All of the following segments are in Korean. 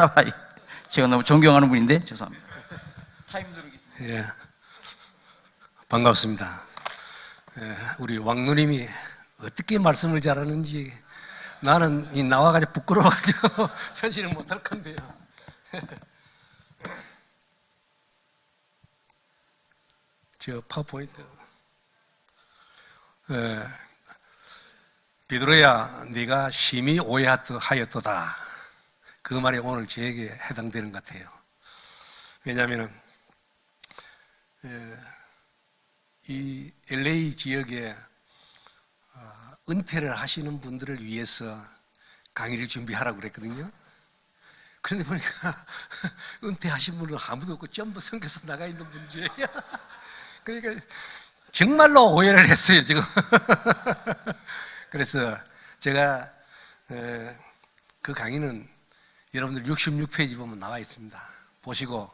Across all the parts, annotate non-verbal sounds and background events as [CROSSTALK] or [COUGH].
파라바이. 제가 너무 존경하는 분인데 죄송합니다. 예. 반갑습니다. 예, 우리 왕누님이 어떻게 말씀을 잘하는지 나는 이 나와가지고 부끄러워가지고 [LAUGHS] 전시를 못할 건데요. [LAUGHS] 저 파워포인트. 예, 베드로야, 네가 심히 오해하였도다. 그 말이 오늘 저에게 해당되는 것 같아요. 왜냐하면 이 LA 지역에 어, 은퇴를 하시는 분들을 위해서 강의를 준비하라고 그랬거든요. 그런데 보니까 [LAUGHS] 은퇴하신 분은 아무도 없고 전부 성교서 나가 있는 분들이에요. [LAUGHS] 그러니까 정말로 오해를 했어요, 지금. [LAUGHS] 그래서 제가 에, 그 강의는 여러분들 66페이지 보면 나와 있습니다. 보시고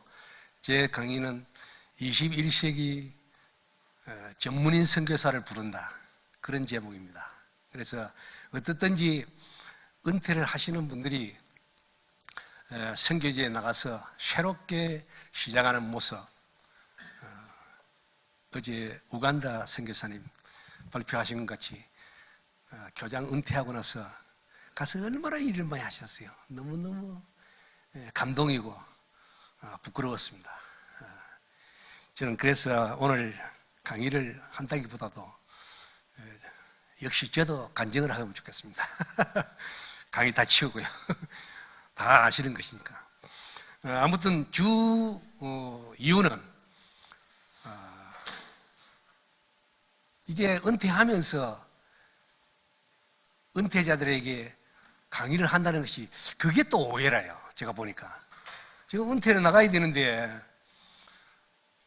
제 강의는 21세기 어, 전문인 선교사를 부른다. 그런 제목입니다. 그래서 어떻든지 은퇴를 하시는 분들이 어, 선교지에 나가서 새롭게 시작하는 모습. 어, 어제 우간다 선교사님 발표하신 것 같이 어, 교장 은퇴하고 나서 가서 얼마나 일을 많이 하셨어요. 너무너무 예, 감동이고 어, 부끄러웠습니다. 어, 저는 그래서 오늘 강의를 한다기보다도 예, 역시 저도 간증을 하면 좋겠습니다. [LAUGHS] 강의 다 치우고요. [LAUGHS] 다 아시는 것이니까. 어, 아무튼 주 어, 이유는 어, 이게 은퇴하면서 은퇴자들에게 강의를 한다는 것이 그게 또 오해라요. 제가 보니까. 지금 은퇴를 나가야 되는데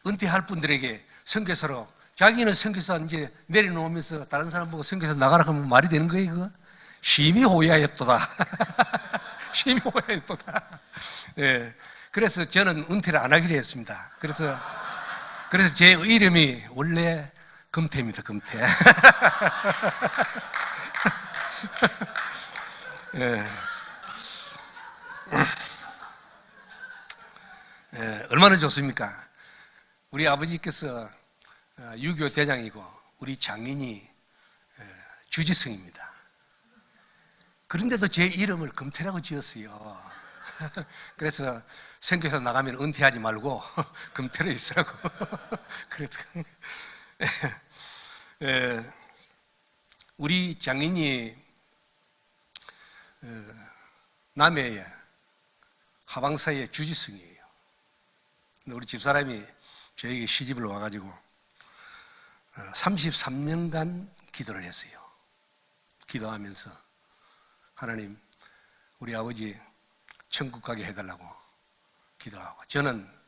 은퇴할 분들에게 선교사로 자기는 선교사 이제 내려놓으면서 다른 사람 보고 선교사 나가라 하면 말이 되는 거예요, 그거? 심히 호야였도다. [LAUGHS] 심히 호야였도다. 예. 그래서 저는 은퇴를 안 하기로 했습니다. 그래서, 그래서 제 이름이 원래 금태입니다, 금태. [LAUGHS] 예. 예, 얼마나 좋습니까? 우리 아버지께서 어, 유교 대장이고 우리 장인이 예, 주지승입니다. 그런데도 제 이름을 금태라고 지었어요. [LAUGHS] 그래서 생교에서 나가면 은퇴하지 말고 [LAUGHS] 금태로 있으라고. [LAUGHS] 그래서 예, 우리 장인이 어, 남해에 하방사의 주지승이에요. 근데 우리 집사람이 저에게 시집을 와가지고 33년간 기도를 했어요. 기도하면서 하나님 우리 아버지 천국 가게 해달라고 기도하고 저는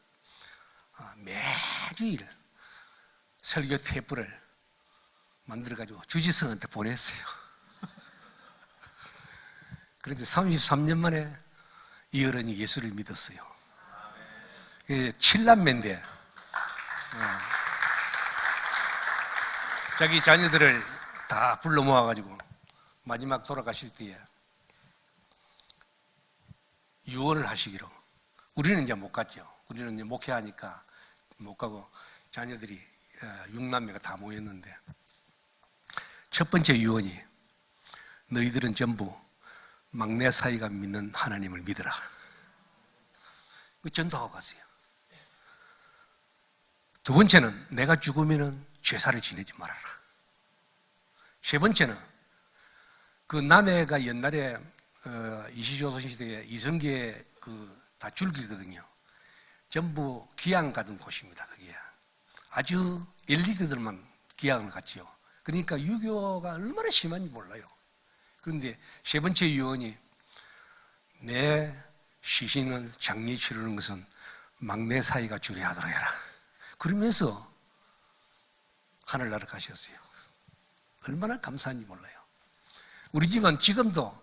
어, 매주일 설교 테이프를 만들어가지고 주지승한테 보냈어요. 그런데 33년 만에 이 어른이 예수를 믿었어요. 예, 칠남매인데 어, 자기 자녀들을 다 불러 모아가지고 마지막 돌아가실 때에 유언을 하시기로 우리는 이제 못 갔죠. 우리는 이제 목회하니까 못 가고 자녀들이 어, 육남매가 다 모였는데 첫 번째 유언이 너희들은 전부 막내 사이가 믿는 하나님을 믿어라. 그 전도하고 갔어요. 두 번째는 내가 죽으면은 제사를 지내지 말아라. 세 번째는 그 남해가 옛날에 어, 이시조선 시대에 이성계의 그다 줄기거든요. 전부 기양 가던 곳입니다. 그게 아주 엘리트들만 기양을 갔지요. 그러니까 유교가 얼마나 심한지 몰라요. 그런데 세 번째 유언이 내 시신을 장례 치르는 것은 막내 사이가 주례하도록 해라. 그러면서 하늘나라 가셨어요. 얼마나 감사한지 몰라요. 우리 집은 지금도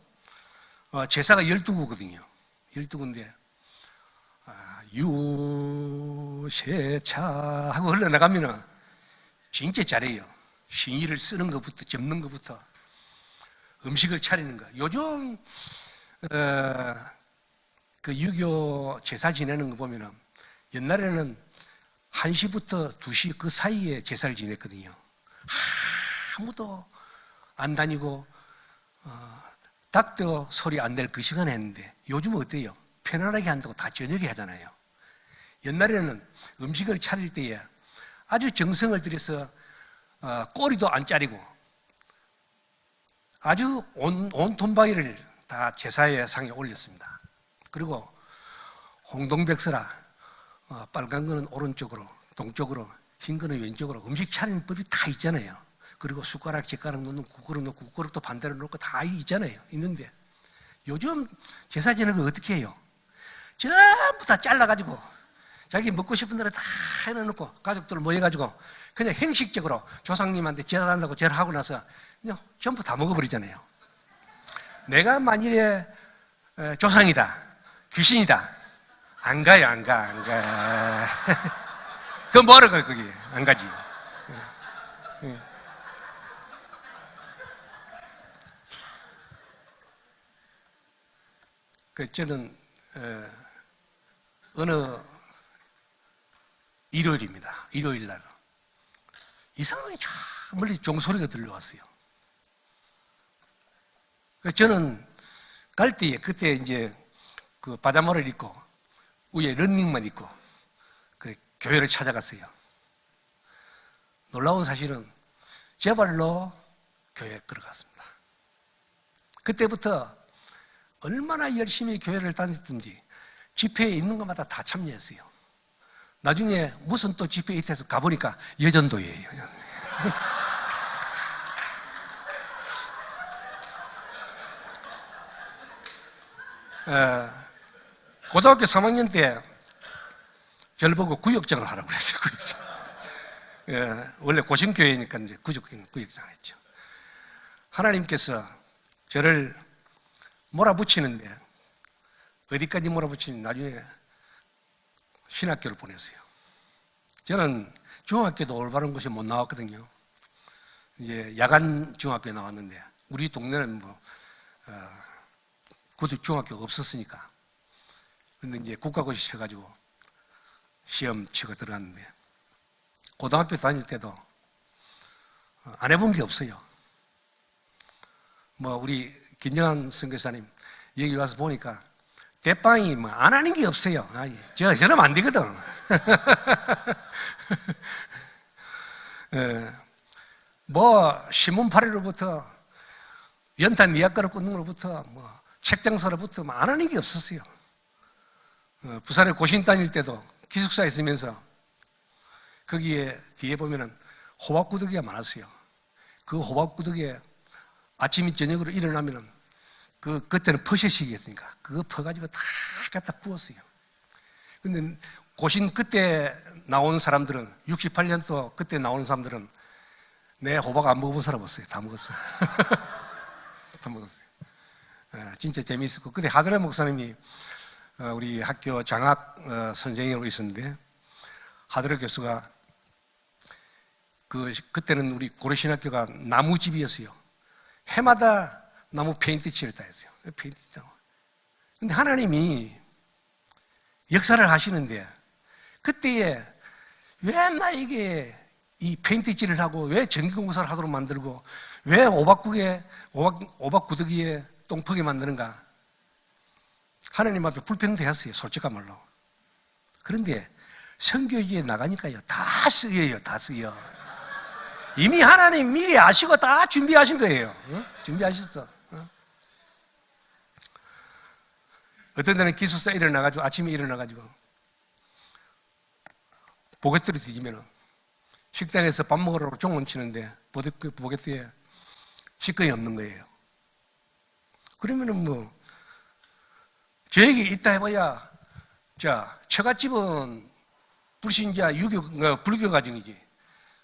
어, 제사가 12구거든요. 12구인데 아, 유세차 하고 흘러나가면은 진짜 잘해요. 신의를 쓰는 것부터 접는 것부터 음식을 차리는 거. 요즘 어, 그 유교 제사 지내는 거 보면은 옛날에는 1시부터 2시 그 사이에 제사를 지냈거든요. 아무도 안 다니고 어, 닭도 소리 안 낼 그 시간에 했는데 요즘은 어때요? 편안하게 한다고 다 저녁에 하잖아요. 옛날에는 음식을 차릴 때에 아주 정성을 들여서 어, 꼬리도 안 자르고 아주 온, 온 돈바위를 다 제사의 상에 올렸습니다. 그리고 홍동백서라 어, 빨간 거는 오른쪽으로 동쪽으로 흰 거는 왼쪽으로 음식 차리는 법이 다 있잖아요. 그리고 숟가락 젓가락 놓는 국그릇 놓고 국그릇도 반대로 놓고 다 있잖아요. 있는데 요즘 제사 지내는 거 어떻게 해요? 전부 다 잘라가지고 자기 먹고 싶은 대로 다 해놓고 가족들 모여가지고 그냥 형식적으로 조상님한테 절한다고 절하고 나서 그냥 전부 다 먹어버리잖아요. 내가 만일에 에, 조상이다, 귀신이다, 안 가요, 안 가, 안 가. [LAUGHS] 그럼 뭐하러 가, 거기? 안 가지. 그 저는 에, 어느 일요일입니다. 일요일 날 이상하게 저 멀리 종소리가 들려왔어요. 저는 갈 때에 그때 이제 그 바다모를 입고 위에 런닝만 입고 그 교회를 찾아갔어요. 놀라운 사실은 제 발로 교회에 들어갔습니다. 그때부터 얼마나 열심히 교회를 다녔든지 집회에 있는 것마다 다 참여했어요. 나중에 무슨 또 있어서 가보니까 여전도예요. 에, [LAUGHS] 고등학교 3학년 때 저를 보고 구역장을 하라고 그랬어요. 구역장. [LAUGHS] 예, 원래 고신교회니까 이제 구역, 구역장을 했죠. 하나님께서 저를 몰아붙이는데 어디까지 몰아붙이는 나중에 신학교를 보냈어요. 저는 중학교도 올바른 곳에 못 나왔거든요. 이제 야간 중학교에 나왔는데 우리 동네는 뭐 어, 구두 중학교가 없었으니까. 근데 이제 국가고시 쳐가지고 시험 치고 들어갔는데 고등학교 다닐 때도 어, 안 해본 게 없어요. 뭐 우리 김영환 선교사님 여기 와서 보니까 대빵이 뭐 안 하는 게 없어요. 아니, 저 저러면 안 되거든. [LAUGHS] 예, 뭐 신문팔이로부터 연탄 미약가를 꽂는 것부터 뭐 책장서로부터 뭐 안 하는 게 없었어요. 어, 부산에 고신 다닐 때도 기숙사 에 있으면서 거기에 뒤에 보면은 호박구두기가 많았어요. 그 호박구두기에 아침이 저녁으로 일어나면은 그 그때는 퍼셔식이었으니까 그거 퍼가지고 다 갖다 부었어요. 근데 고신 그때 나오는 사람들은 68년도 그때 나오는 사람들은 내 호박 안 먹어본 사람 없어요. 다 먹었어요. [LAUGHS] 다 먹었어요. 예, 진짜 재미있었고 그때 하드레 목사님이 어, 우리 학교 장학 어, 선생님으로 있었는데 하드레 교수가 그 그때는 우리 고려신학교가 나무집이었어요. 해마다 나무 페인트 칠을 다 했어요. 페인트 칠하고. 근데 하나님이 역사를 하시는데 그때에 왜 나에게 이 페인트 칠을 하고 왜 전기공사를 하도록 만들고 왜 오박국에 오박, 오박구더기에 똥퍽이 만드는가? 하나님 앞에 불평되었어요. 솔직한 말로. 그런데 성교지에 나가니까요. 다 쓰여요. 다 쓰여. 이미 하나님 미리 아시고 다 준비하신 거예요. 어? 준비하셨어. 어? 어떤 때는 기숙사 일어나가지고 아침에 일어나가지고 보get들이 뒤지면은 식당에서 밥 먹으라고 종원 치는데 보get들에 식권이 없는 거예요. 그러면은 뭐 저에게 있다 해봐야 자 처갓집은 불신자 유교 어, 불교 가정이지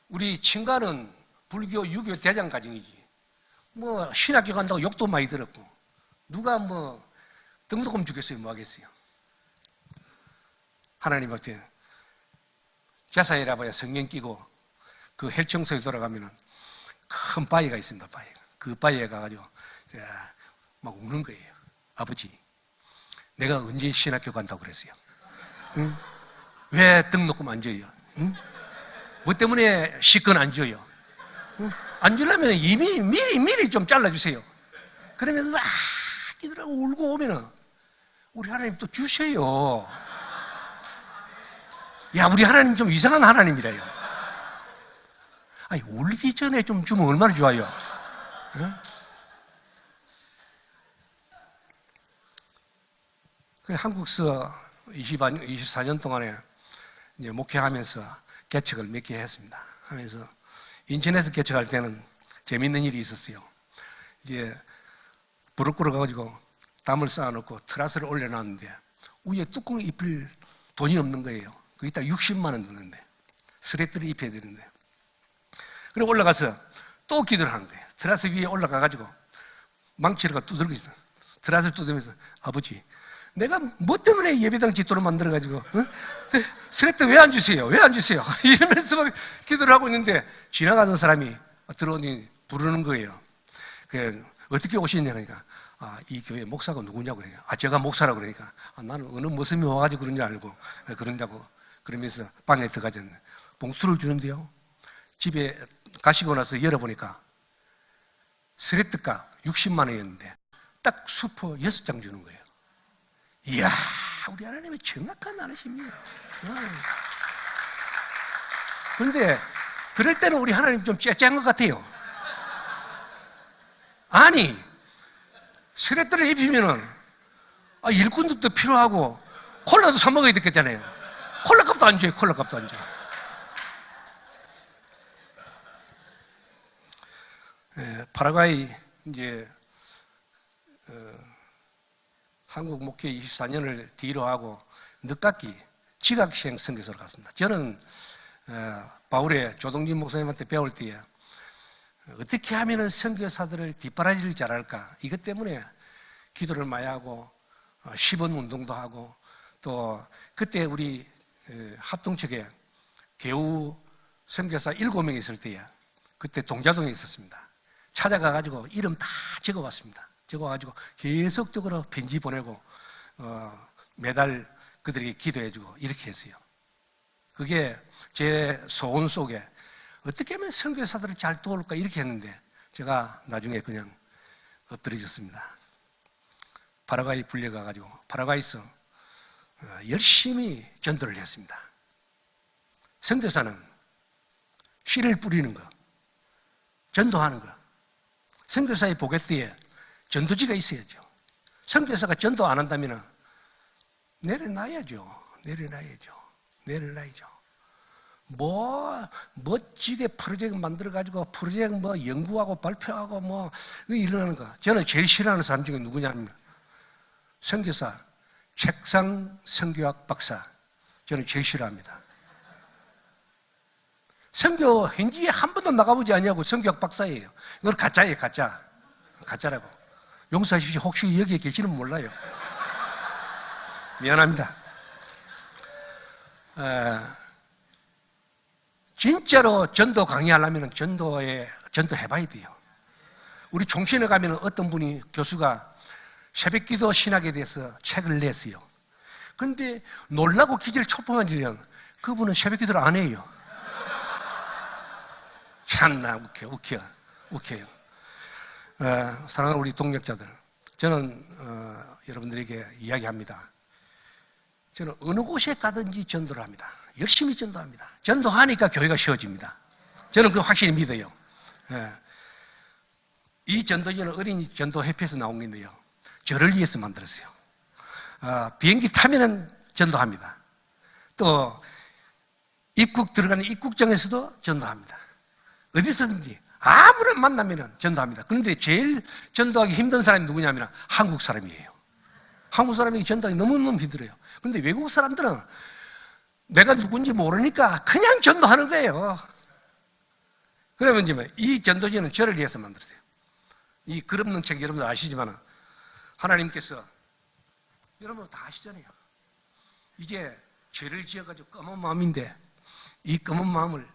우리 친가는 불교 유교 대장 가정이지 뭐 신학교 간다고 욕도 많이 들었고 누가 뭐 등록금 주겠어요 뭐 하겠어요 하나님 앞에 제사이라 봐야 성경 끼고 그 헬청소에 돌아가면은 큰 바위가 있습니다 바위가 그 바위에 가가지고 막 우는 거예요 아버지 내가 언제 신학교 간다고 그랬어요? 응? 왜 등록금 안 줘요? 응? 뭐 때문에 시권 안 줘요? 응? 안 주려면 이미 미리 미리 좀 잘라주세요. 그러면 막 기들하고 울고 오면은 우리 하나님 또 주세요. 야, 우리 하나님 좀 이상한 하나님이래요. 아니, 울기 전에 좀 주면 얼마나 좋아요. 응? 그 한국서 24년 동안에 이제 목회하면서 개척을 몇 개 했습니다. 하면서 인천에서 개척할 때는 재밌는 일이 있었어요. 이제 불을 끌어가지고 담을 쌓아놓고 트라스를 올려놨는데 위에 뚜껑 입힐 돈이 없는 거예요. 거기다 60만 원 드는데 스레트를 입혀야 되는데 그리고 올라가서 또 기도를 하는 거예요. 트라스 위에 올라가가지고 망치를 있어. 트라스를 두들면서 아버지 내가 뭐 때문에 예배당 짓도록 만들어가지고 어? 스레트 왜 안 주세요? 왜 안 주세요? [LAUGHS] 이러면서 막 기도를 하고 있는데 지나가던 사람이 들어오니 부르는 거예요. 그 어떻게 오시냐 그러니까 아, 이 교회 목사가 누구냐고 그러니까 아 제가 목사라고 그러니까 아, 나는 어느 모습이 와가지고 그런 줄 알고 그런다고 그러면서 방에 들어가졌네. 봉투를 주는데요. 집에 가시고 나서 열어보니까 스레트가 60만 원이었는데 딱 수퍼 6장 주는 거예요. 이야 우리 하나님의 정확한 하나십니다. 어. 그런데 그럴 때는 우리 하나님 좀 째째한 것 같아요 아니 스레트를 입히면은 아, 일꾼도 필요하고 콜라도 사 먹어야 되겠잖아요. 콜라 값도 안 줘요. 콜라 값도 안 줘. 예, 파라과이 이제 어, 한국 목회 24년을 뒤로 하고 늦깎이 지각시행 선교사로 갔습니다. 저는 어, 바울의 조동진 목사님한테 배울 때에 어떻게 하면 선교사들을 뒷바라지를 잘할까? 이것 때문에 기도를 많이 하고 10원 운동도 하고 또 그때 우리 에, 합동측에 개우 선교사 7명 있을 때에 그때 동자동에 있었습니다. 찾아가 가지고 이름 다 적어 왔습니다. 적어 가지고 계속적으로 편지 보내고 어, 매달 그들에게 기도해 주고 이렇게 했어요. 그게 제 소원 속에 어떻게 하면 선교사들을 잘 도울까 이렇게 했는데 제가 나중에 그냥 엎드려졌습니다. 파라과이 불려가가지고 파라과이에서 어, 열심히 전도를 했습니다. 선교사는 씨를 뿌리는 거, 전도하는 거. 선교사의 보게트에 전도지가 있어야죠. 선교사가 전도 안 한다면 내려놔야죠. 내려놔야죠. 내려놔야죠. 뭐 멋지게 프로젝트 만들어 가지고 프로젝트 뭐 연구하고 발표하고 뭐 이러는 거. 저는 제일 싫어하는 사람 중에 누구냐면 선교사, 책상 선교학 박사. 저는 제일 싫어합니다. 선교 현지에 한 번도 나가보지 않냐고 선교학 박사예요. 이건 가짜예요, 가짜. 가짜라고. 용서하십시오. 혹시 여기에 계시는 몰라요. 미안합니다. 에, 진짜로 전도 강의하려면 전도에 전도 해봐야 돼요. 우리 종신에 가면 어떤 분이 교수가 새벽 기도 신학에 대해서 책을 냈어요. 그런데 놀라고 기질 초풍한 일은 그분은 새벽 기도를 안 해요. [LAUGHS] 참나 웃겨, 웃겨, 웃겨요. 어, 사랑하는 우리 동력자들, 저는 어, 여러분들에게 이야기합니다. 저는 어느 곳에 가든지 전도를 합니다. 열심히 전도합니다. 전도하니까 교회가 쉬워집니다. 저는 그 확실히 믿어요. 예. 이 전도지는 어린이 전도 협회에서 나온 건데요. 저를 위해서 만들었어요. 어, 비행기 타면은 전도합니다. 또 입국 들어가는 입국장에서도 전도합니다. 어디서든지 아무런 만나면은 전도합니다. 그런데 제일 전도하기 힘든 사람이 누구냐면 한국 사람이에요. 한국 사람이 전도하기 너무너무 힘들어요. 그런데 외국 사람들은 내가 누군지 모르니까 그냥 전도하는 거예요. 그러면 이 전도지는 저를 위해서 만들었어요. 이 그릇는 책 여러분들 아시지만 하나님께서 여러분 다 아시잖아요. 이제 죄를 지어가지고 검은 마음인데 이 검은 마음을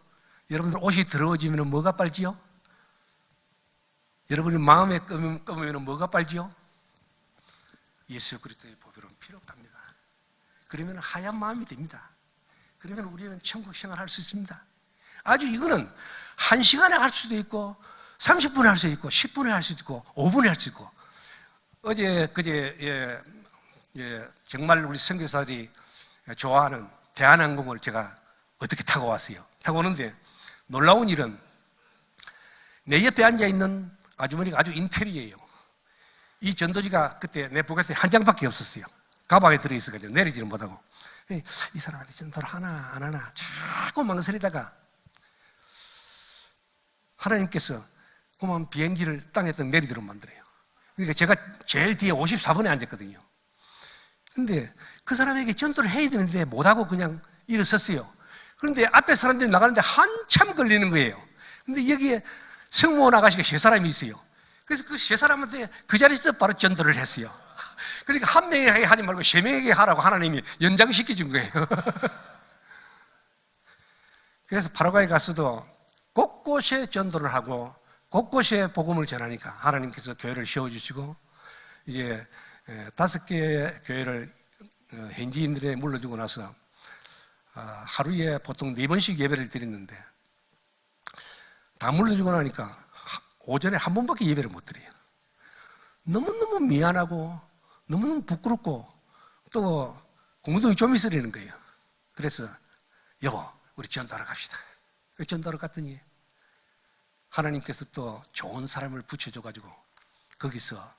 여러분들 옷이 더러워지면 뭐가 빨지요? 여러분이 마음에 검으면 뭐가 빨지요? 예수 그리스도의 보배로는 필요 없답니다. 그러면 하얀 마음이 됩니다. 그러면 우리는 천국 생활할 수 있습니다. 아주 이거는 한 시간에 할 수도 있고 30분에 할 수 있고 10분에 할 수 있고 5분에 할 수 있고 어제 그제 예, 예, 정말 우리 선교사들이 좋아하는 대한항공을 제가 어떻게 타고 왔어요. 타고 오는데 놀라운 일은 내 옆에 앉아 있는 아주머니가 아주 인테리어예요. 이 전도지가 그때 내 포켓에 한 장밖에 없었어요. 가방에 들어있어가지고 내리지는 못하고. 이 사람한테 전도를 하나, 안 하나, 자꾸 망설이다가 하나님께서 그만 비행기를 땅에서 내리도록 만들어요. 그러니까 제가 제일 뒤에 54번에 앉았거든요. 근데 그 사람에게 전도를 해야 되는데 못하고 그냥 일어섰어요. 그런데 앞에 사람들이 나가는데 한참 걸리는 거예요. 근데 여기에 승무원 아가씨가 세 사람이 있어요. 그래서 그 세 사람한테 그 자리에서 바로 전도를 했어요. 그러니까 한 명에게 하지 말고 세 명에게 하라고 하나님이 연장시켜 준 거예요. [LAUGHS] 그래서 파라과이 가서도 곳곳에 전도를 하고 곳곳에 복음을 전하니까 하나님께서 교회를 세워주시고 이제 에, 다섯 개의 교회를 어, 현지인들에 물러주고 나서 아, 하루에 보통 네 번씩 예배를 드렸는데 다 물러주고 나니까 하- 오전에 한 번밖에 예배를 못 드려요. 너무너무 미안하고 너무너무 부끄럽고 또 공동이 좀 있으려는 거예요. 그래서 여보 우리 전도하러 갑시다. 그래서 전도하러 갔더니 하나님께서 또 좋은 사람을 붙여줘가지고 거기서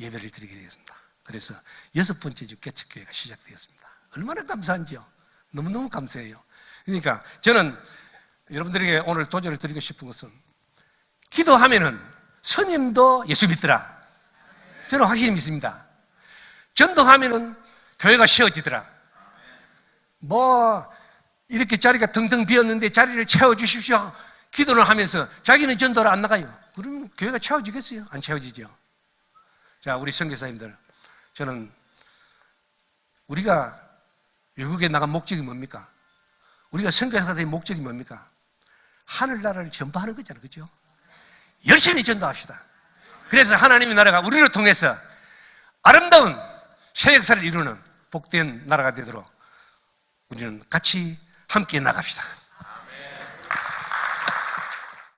예배를 드리게 되었습니다. 그래서 여섯 번째 주 개척교회가 시작되었습니다. 얼마나 감사한지요. 너무너무 감사해요. 그러니까 저는 여러분들에게 오늘 도전을 드리고 싶은 것은 기도하면은 스님도 예수 믿더라. 저는 확실히 믿습니다. 전도하면은 교회가 세워지더라. 뭐 이렇게 자리가 텅텅 비었는데 자리를 채워주십시오. 기도를 하면서 자기는 전도를 안 나가요. 그러면 교회가 채워지겠어요? 안 채워지죠. 자, 우리 선교사님들, 저는 우리가 외국에 나간 목적이 뭡니까? 우리가 선교사들의 목적이 뭡니까? 하늘나라를 전파하는 거잖아요. 그죠? 열심히 전도합시다. 그래서 하나님의 나라가 우리를 통해서 아름다운 새 역사를 이루는 복된 나라가 되도록 우리는 같이 함께 나갑시다.